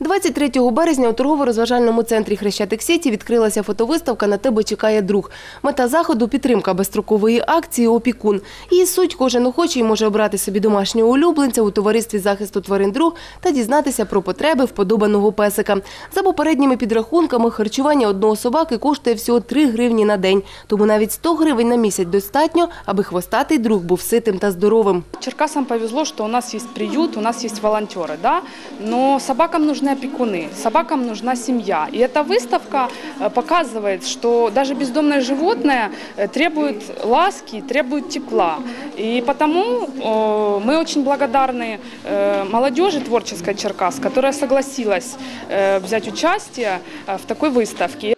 23 березня у торгово-розважальному центрі Хрещатик Сіті відкрилася фотовиставка «На тебе чекає друг». Мета заходу – підтримка безстрокової акції «Опікун». Її суть – кожен охочий може обрати собі домашнього улюбленця у товаристві захисту тварин друг та дізнатися про потреби вподобаного песика. За попередніми підрахунками, харчування одного собаки коштує всього 3 гривні на день. Тому навіть 100 гривень на місяць достатньо, аби хвостатий друг був ситим та здоровим. Черкасам повезло, что у нас есть приют, у нас есть волонтеры, да, но собакам нужны опекуны, собакам нужна семья. И эта выставка э, показывает, что даже бездомное животное э, требует ласки, требует тепла. И потому э, мы очень благодарны э, молодежи творческой Черкас, которая согласилась э, взять участие э, в такой выставке.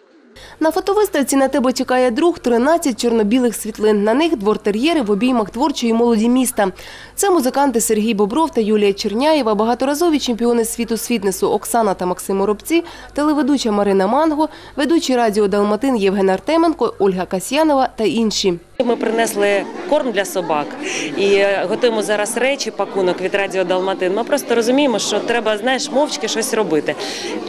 На фотовиставці «На тебе чекає друг» 13 чорно-білих світлин. На них двор-тер'єри в обіймах творчої молоді міста. Це музиканти Сергій Бобров та Юлія Черняєва, багаторазові чемпіони світу з фітнесу Оксана та Максим Оробці, телеведуча Марина Манго, ведучий радіо «Далматин» Євген Артеменко, Ольга Касьянова та інші. Ми принесли корм для собак і е, готуємо зараз речі, пакунок від Радіо Далматин. Ми просто розуміємо, що треба, знаєш, мовчки щось робити.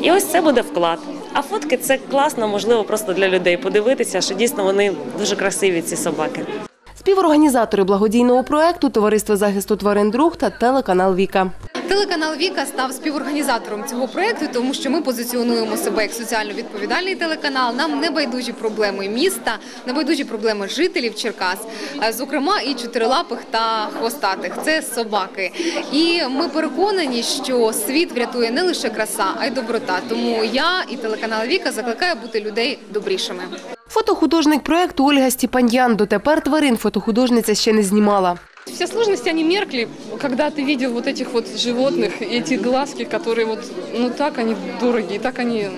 І ось це буде вклад. А фотки це класно, можливо, просто для людей подивитися, що дійсно вони дуже красиві, ці собаки. Співорганізатори благодійного проекту Товариство захисту тварин друг та телеканал Віка. Телеканал Віка став співорганізатором цього проекту, тому що ми позиціонуємо себе як соціально відповідальний телеканал. Нам не байдужі проблеми міста, не байдужі проблеми жителів Черкас, е, зокрема і чотирилапих та хвостатих. Це собаки. І ми переконані, що світ врятує не лише краса, а й доброта. Тому я і телеканал Віка закликаю бути людей добрішими. Фотохудожник проекту Ольга Стіпаньян. Дотепер тварин фотохудожниця ще не знімала. Все сложности, они меркли, когда ты видел вот этих вот животных, и эти глазки, которые вот, ну так они дорогие, так они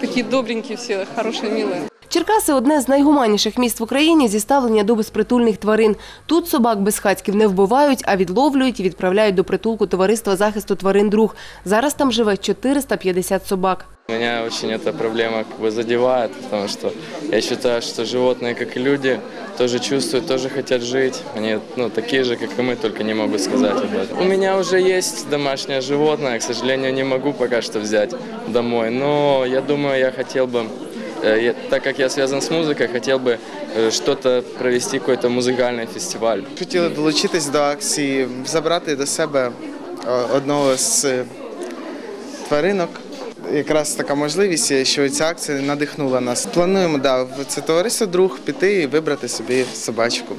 такие добренькие все, хорошие, милые. Черкаси – одне з найгуманніших міст в Україні зі ставлення до безпритульних тварин. Тут собак безхатьків не вбивають, а відловлюють і відправляють до притулку Товариства захисту тварин друг. Зараз там живе 450 собак. Меня очень эта проблема как бы задевает, потому что я считаю, что животные, как и люди, тоже чувствуют, тоже хотят жить. Они ну, такие же, как и мы, только не могут сказать об этом. У меня уже есть домашнее животное, к сожалению, не могу пока что взять домой, но я думаю, я хотел бы, э, я- так как я связан с музыкой, хотел бы э, что-то провести, какой-то музыкальный фестиваль. Хотіли долучитись до акції, забрати до себе е, одного з е, тваринок. Якраз така можливість, що ця акція надихнула нас. Плануємо да, в це товариство друг піти і вибрати собі собачку.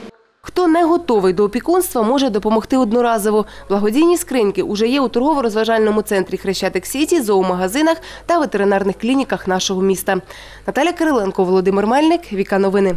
Хто не готовий до опікунства, може допомогти одноразово. Благодійні скриньки уже є у торгово-розважальному центрі Хрещатик Сіті, зоомагазинах та ветеринарних клініках нашого міста. Наталя Кириленко, Володимир Мельник, Віка Новини.